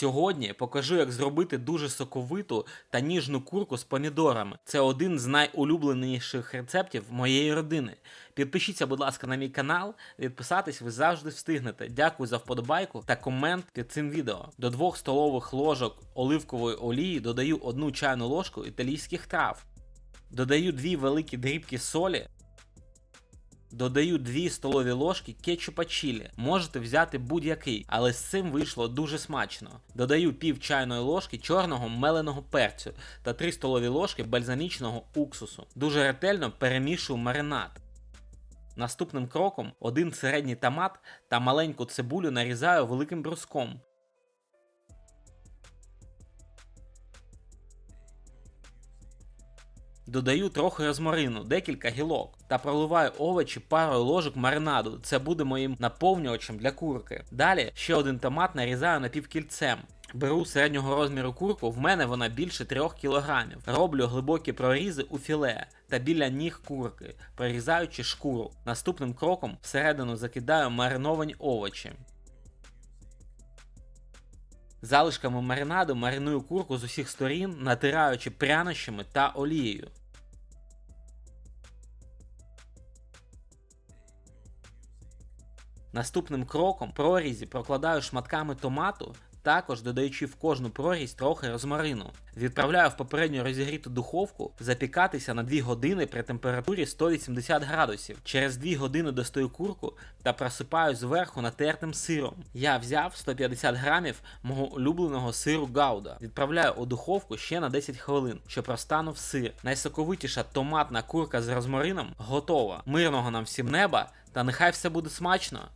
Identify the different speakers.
Speaker 1: Сьогодні покажу, як зробити дуже соковиту та ніжну курку з помідорами. Це один з найулюбленіших рецептів моєї родини. Підпишіться, будь ласка, на мій канал. Відписатись ви завжди встигнете. Дякую за вподобайку та комент під цим відео. До 2 столових ложок оливкової олії додаю 1 чайну ложку італійських трав. Додаю 2 великі дрібки солі. Додаю 2 столові ложки кетчупа чілі. Можете взяти будь-який, але з цим вийшло дуже смачно. Додаю пів чайної ложки чорного меленого перцю та 3 столові ложки бальзамічного уксусу. Дуже ретельно перемішую маринад. Наступним кроком один середній томат та маленьку цибулю нарізаю великим бруском. Додаю трохи розмарину, декілька гілок, та проливаю овочі парою ложок маринаду. Це буде моїм наповнювачем для курки. Далі ще один томат нарізаю напівкільцем. Беру середнього розміру курку, в мене вона більше 3 кг. Роблю глибокі прорізи у філе та біля ніг курки, прорізаючи шкуру. Наступним кроком всередину закидаю мариновані овочі. Залишками маринаду мариную курку з усіх сторін, натираючи прянощами та олією. Наступним кроком прорізі прокладаю шматками томату, також додаючи в кожну прорізь трохи розмарину. Відправляю в попередньо розігріту духовку запікатися на 2 години при температурі 180 градусів. Через 2 години достаю курку та просипаю зверху натертим сиром. Я взяв 150 грамів мого улюбленого сиру Гауда. Відправляю у духовку ще на 10 хвилин, щоб розтанув сир. Найсоковитіша томатна курка з розмарином готова. Мирного нам всім неба, та нехай все буде смачно!